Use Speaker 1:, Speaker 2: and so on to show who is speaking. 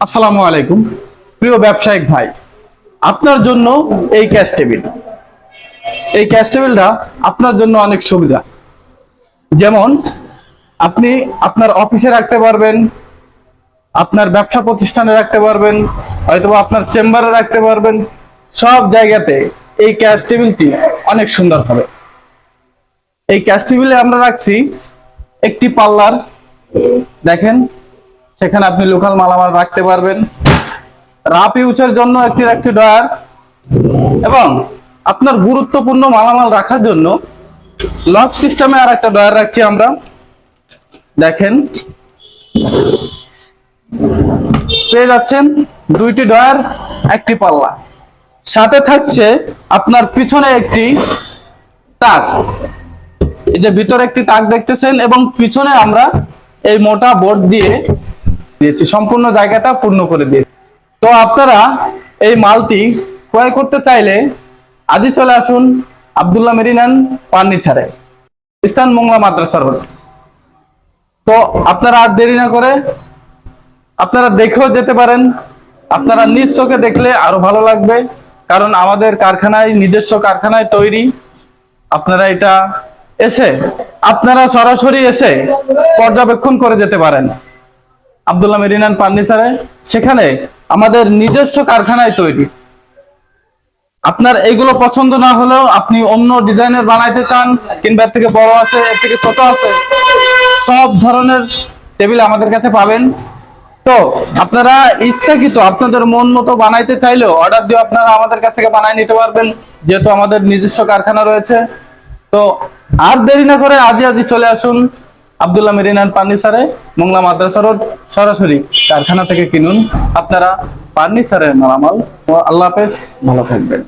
Speaker 1: আসসালামু আলাইকুম। প্রিয় ব্যবসায়িক ভাই, আপনার জন্য এই ক্যাশ টেবিল। এই ক্যাশ টেবিলটা আপনার জন্য অনেক সুবিধা। যেমন, আপনি আপনার অফিসে রাখতে পারবেন, আপনার ব্যবসা প্রতিষ্ঠানে রাখতে পারবেন হয়তো আপনার চেম্বারে রাখতে পারবেন। সব জায়গাতে এই ক্যাশ টেবিলটি অনেক সুন্দর হবে। এই ক্যাশ টেবিলে আমরা রাখছি একটি পাল্লার দেখেন সেখানে আপনি লোকাল মালামাল রাখতে পারবেন। রাপ ইউজের জন্য একটি রাখছি ডয়ার এবং আপনার গুরুত্বপূর্ণ মালামাল রাখার জন্য লক সিস্টেমে আর একটা ডয়ার রাখছি আমরা। দেখেন। পেয়ে যাচ্ছেন দুইটি ডয়ার একটি পাল্লা। সাথে থাকছে আপনার পিছনে একটি তাক। এই যে ভিতরে একটি তাক দেখতেছেন এবং পিছনে আমরা এই মোটা বোর্ড দিয়ে দিয়েছি, সম্পূর্ণ জায়গাটা পূর্ণ করে দিয়েছি। তো আপনারা এই মালটি ক্রয় করতে চাইলে আজই চলে আসুন আব্দুল্লাহ মেরিনান ফার্নিচারে স্থান মোংলা মাদ্রাসা রোড তো আপনারা আর দেরি না করে আপনারা দেখেও যেতে পারেন, আপনারা নিজ চোখে দেখলে আরও ভালো লাগবে, কারণ আমাদের কারখানায়, নিজস্ব কারখানায় তৈরি, আপনারা এটা এসে, আপনারা সরাসরি এসে পর্যবেক্ষণ করে যেতে পারেন। আব্দুল্লাহ মেরিনান ফার্নিচারে, সেখানে আমাদের নিজস্ব কারখানায় তৈরি। আপনার এইগুলো পছন্দ না হলেও আপনি অন্য ডিজাইনের বানাইতে চান, কিংবা এর থেকে বড় আছে, এর থেকে ছোট আছে, সব ধরনের টেবিল আমাদের কাছে পাবেন। তো আপনারা ইচ্ছাকৃত আপনাদের মন মতো বানাইতে চাইলেও অর্ডার দিয়ে আপনারা আমাদের কাছ থেকে বানাই নিতে পারবেন, যেহেতু আমাদের নিজস্ব কারখানা রয়েছে। তো আর দেরি না করে আজই আজই চলে আসুন। আব্দুল্লাহ মেরিনান ফার্নিচারে মোংলা মাদ্রাসা রোড, সরাসরি কারখানা থেকে কিনুন। আপনারা পার্নিচারের মালামাল। ও আল্লাহ হাফেজ। ভালো থাকবেন।